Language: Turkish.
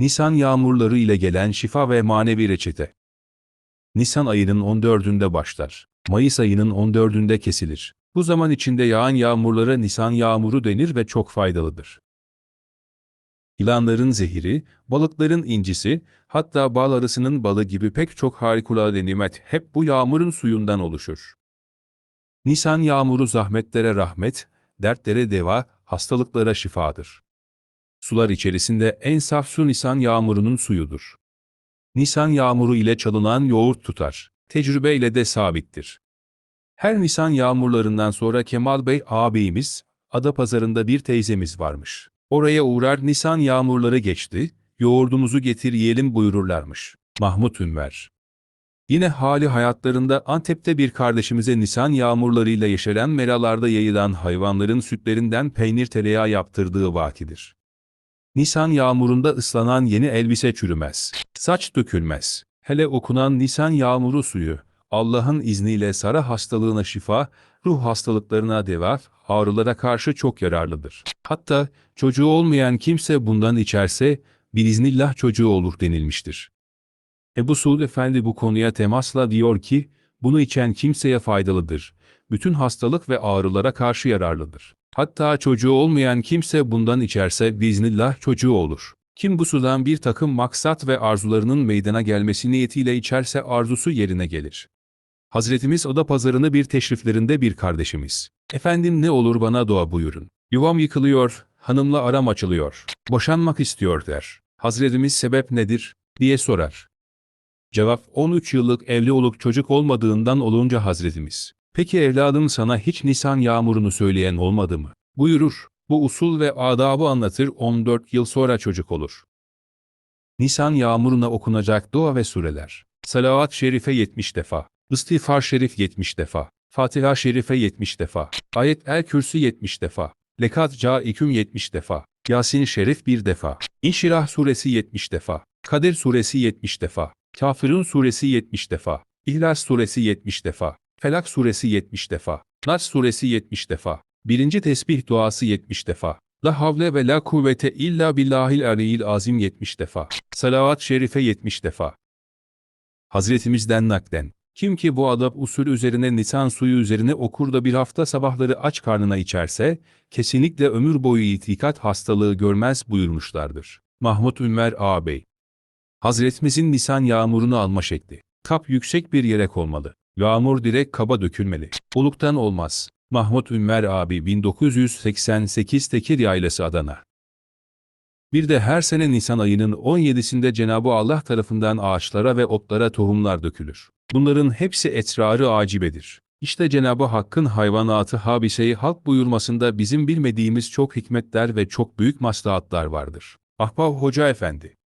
Nisan yağmurları ile gelen şifa ve manevi reçete. Nisan ayının 14'ünde başlar. Mayıs ayının 14'ünde kesilir. Bu zaman içinde yağan yağmurlara Nisan yağmuru denir ve çok faydalıdır. Yılanların zehiri, balıkların incisi, hatta bal arısının balı gibi pek çok harikulade nimet hep bu yağmurun suyundan oluşur. Nisan yağmuru zahmetlere rahmet, dertlere deva, hastalıklara şifadır. Sular içerisinde en saf su Nisan yağmurunun suyudur. Nisan yağmuru ile çalınan yoğurt tutar. Tecrübeyle de sabittir. Her Nisan yağmurlarından sonra Kemal Bey ağabeyimiz, Adapazarı'nda bir teyzemiz varmış. Oraya uğrar Nisan yağmurları geçti, yoğurdumuzu getir yiyelim buyururlarmış. Mahmut Ünver. Yine hali hayatlarında Antep'te bir kardeşimize Nisan yağmurlarıyla yeşeren meralarda yayılan hayvanların sütlerinden peynir tereyağı yaptırdığı vakidir. Nisan yağmurunda ıslanan yeni elbise çürümez. Saç dökülmez. Hele okunan Nisan yağmuru suyu, Allah'ın izniyle sara hastalığına şifa, ruh hastalıklarına deva, ağrılara karşı çok yararlıdır. Hatta çocuğu olmayan kimse bundan içerse, biiznillah çocuğu olur denilmiştir. Ebu Suud Efendi bu konuya temasla diyor ki, bunu içen kimseye faydalıdır. Bütün hastalık ve ağrılara karşı yararlıdır. Hatta çocuğu olmayan kimse bundan içerse biiznillah çocuğu olur. Kim bu sudan bir takım maksat ve arzularının meydana gelmesi niyetiyle içerse arzusu yerine gelir. Hazretimiz Oda Pazarı'nı bir teşriflerinde bir kardeşimiz. Efendim ne olur bana dua buyurun. Yuvam yıkılıyor, hanımla aram açılıyor. Boşanmak istiyor der. Hazretimiz sebep nedir? diye sorar. Cevap 13 yıllık evli olup çocuk olmadığından olunca Hazretimiz. Peki evladım sana hiç Nisan yağmurunu söyleyen olmadı mı? Buyurur. Bu usul ve adabı anlatır 14 yıl sonra çocuk olur. Nisan yağmuruna okunacak dua ve sureler. Salavat-ı Şerife 70 defa. İstiğfar Şerif 70 defa. Fatiha Şerife 70 defa. Ayet El Kürsü 70 defa. Lekat Caiküm 70 defa. Yasin Şerif 1 defa. İnşirah Suresi 70 defa. Kadir Suresi 70 defa. Kafirun Suresi 70 defa. İhlas Suresi 70 defa. Felak Suresi 70 defa. Nas Suresi 70 defa. Birinci tesbih duası 70 defa. La havle ve la kuvvete illa billahil aliyil azim 70 defa. Salavat-ı şerife 70 defa. Hazretimizden nakden. Kim ki bu adab usulü üzerine nisan suyu üzerine okur da bir hafta sabahları aç karnına içerse, kesinlikle ömür boyu itikat hastalığı görmez buyurmuşlardır. Mahmut Ünver ağabey. Hazretimizin nisan yağmurunu alma şekli. Kap yüksek bir yere konmalı. Yağmur direkt kaba dökülmeli. Oluktan olmaz. Mahmut Ünver abi 1988 Tekir Yaylası Adana. Bir de her sene Nisan ayının 17'sinde Cenab-ı Allah tarafından ağaçlara ve otlara tohumlar dökülür. Bunların hepsi esrarı acibedir. İşte Cenab-ı Hakk'ın hayvanatı habiseyi halk buyurmasında bizim bilmediğimiz çok hikmetler ve çok büyük maslahatlar vardır. Ahbap Hoca Efendi